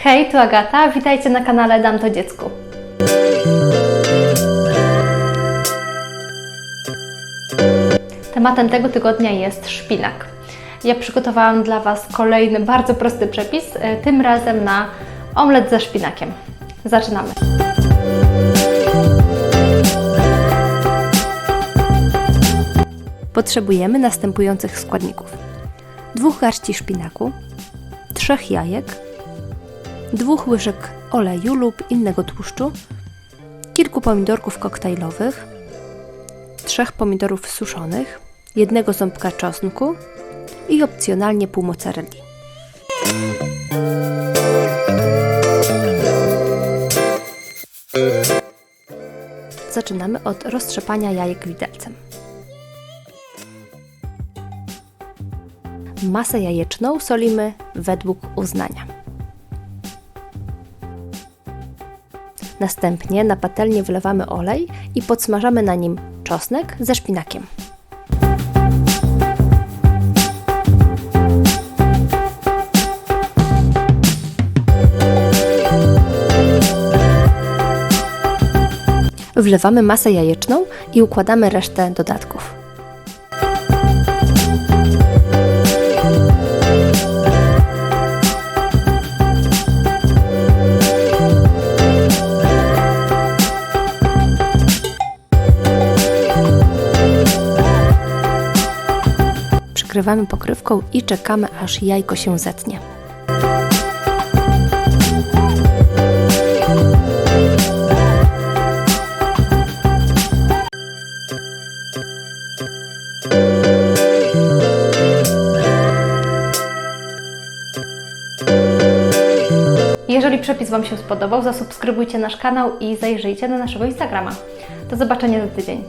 Hej, tu Agata, witajcie na kanale Dam to dziecku. Tematem tego tygodnia jest szpinak. Ja przygotowałam dla Was kolejny bardzo prosty przepis, e, tym razem na omlet ze szpinakiem. Zaczynamy. Potrzebujemy następujących składników: dwóch garści szpinaku, trzech jajek, dwóch łyżek oleju lub innego tłuszczu, kilku pomidorków koktajlowych, trzech pomidorów suszonych, jednego ząbka czosnku i opcjonalnie pół mozzarelli. Zaczynamy od roztrzepania jajek widelcem. Masę jajeczną solimy według uznania. Następnie na patelnię wlewamy olej i podsmażamy na nim czosnek ze szpinakiem. Wlewamy masę jajeczną i układamy resztę dodatków. Przykrywamy pokrywką i czekamy aż jajko się zetnie. Jeżeli przepis Wam się spodobał, zasubskrybujcie nasz kanał i zajrzyjcie na naszego Instagrama. Do zobaczenia za tydzień.